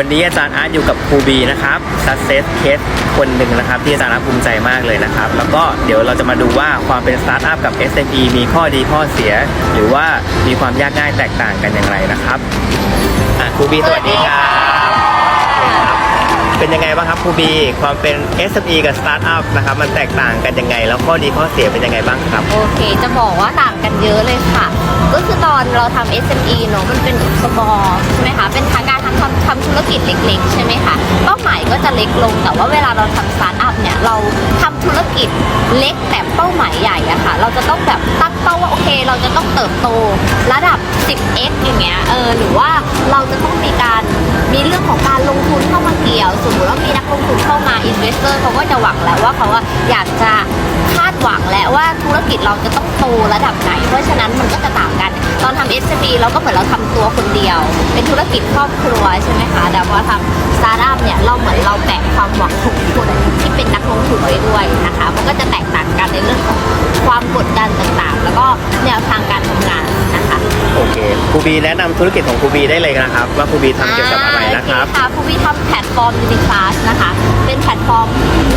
วันนี้อาจารย์อาร์ตอยู่กับครูบีนะครับ success case คนหนึ่งนะครับ ที่อาจารย์อาร์ตภูมิใจมากเลยนะครับ แล้วก็เดี๋ยวเราจะมาดูว่าความเป็นสตาร์ทอัพกับ SME มีข้อดีข้อเสีย หรือว่ามีความยากง่ายแตกต่างกันอย่างไรนะครับอะครูบีสวัสดีครับเป็นยังไงบ้างครับครูบีความเป็น SME กับสตาร์ทอัพนะครับมันแตกต่างกันยังไง แล้วข้อดีข้อเสียเป็นยังไงบ้างครับ โอเค จะบอกว่าต่างกันเยอะเลยค่ะ ก็คือตอนเราทำ SME เนอะมันเป็น small ใช่ไหมคะเป็นทางการ ทำทำทำธุรกิจเล็กๆ ใช่ไหมคะเป้าหมายก็จะเล็กลง แต่ว่าเวลาเราทำสตาร์ทอัพเนี่ยเราทำธุรกิจเล็กแต่เป้าหมายใหญ่อะค่ะ เราจะต้องแบบตั้งเป้าว่าโอเค เราจะต้องเติบโตระดับ 10x อย่างเงี้ยเออหรือว่าเราจะต้องมีการมีเรื่องของการลงทุนเข้ามาเกี่ยวสมมติว่ามีนักลงทุนเข้ามาอินเวสเตอร์เขาก็จะหวังแล้วว่าเขาอยากจะ คาดหวังและว่าธุรกิจเราจะต้องโตระดับไหน เพราะฉะนั้นมันก็จะต่างกัน ตอนทำ SCB เราก็เหมือนเราทำตัวคนเดียว เป็นธุรกิจครอบครัวใช่ไหมคะ แต่พอทำสตาร์ทอัพเนี่ยเราเหมือนเราแบกความหวังของคนที่เป็นนักลงทุนไว้ด้วยนะคะ มันก็จะแตกต่างกันในเรื่องของความกดดันต่างๆ แล้วก็แนวทาง ครูบีแนะนำธุรกิจของครูบีได้เลยนะครับ ว่าครูบีทำเกี่ยวกับอะไรนะครับ อ่าโอเค่ะครูวิทำแพลตฟอร์ม Uniclass นะคะ เป็นแพลตฟอร์ม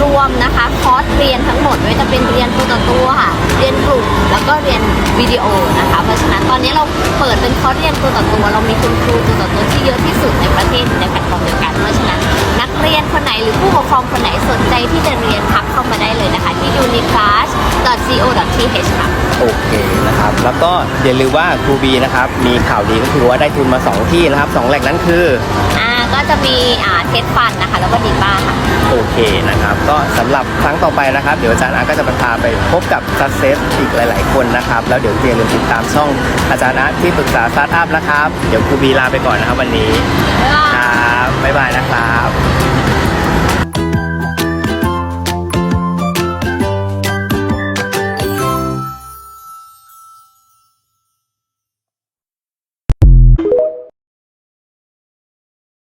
รวมนะคะ คอร์สเรียนทั้งหมดไม่ว่าจะเป็นเรียนตัวต่อตัวค่ะ เรียนกลุ่ม แล้วก็เรียนวิดีโอนะคะ เพราะฉะนั้นตอนนี้เราเปิดเป็นคอร์สเรียนตัวต่อตัว เรามีคุณครูตัวต่อตัวที่เยอะที่สุดในประเทศในแพลตฟอร์มเดียวกัน เพราะฉะนั้นนักเรียนคนไหนหรือผู้ปกครองคนไหนสนใจที่จะเรียนทักเข้ามาได้เลยนะคะที่ uniclass.co.th ค่ะ โอเคนะครับ แล้วก็อย่าลืมว่าครูบีนะครับ มีข่าวดีก็คือว่าได้ทุนมา 2 ที่นะครับสองแหล่งนั้นคือ อ่าก็จะมีอ่าเทสฟันนะคะ แล้วก็ดีบ้าค่ะ โอเคนะครับ ก็สำหรับครั้งต่อไปนะครับ เดี๋ยวอาจารย์อาร์ตก็จะพาไปพบกับ success อีกหลาย ๆ คนนะครับ แล้วเดี๋ยวอย่าลืมติดตามช่องอาจารย์อาร์ตที่ปรึกษาสตาร์ทอัพนะครับ เดี๋ยวครูบีลาไปก่อนนะครับวันนี้บ๊ายบายครับบ๊ายบายนะครับ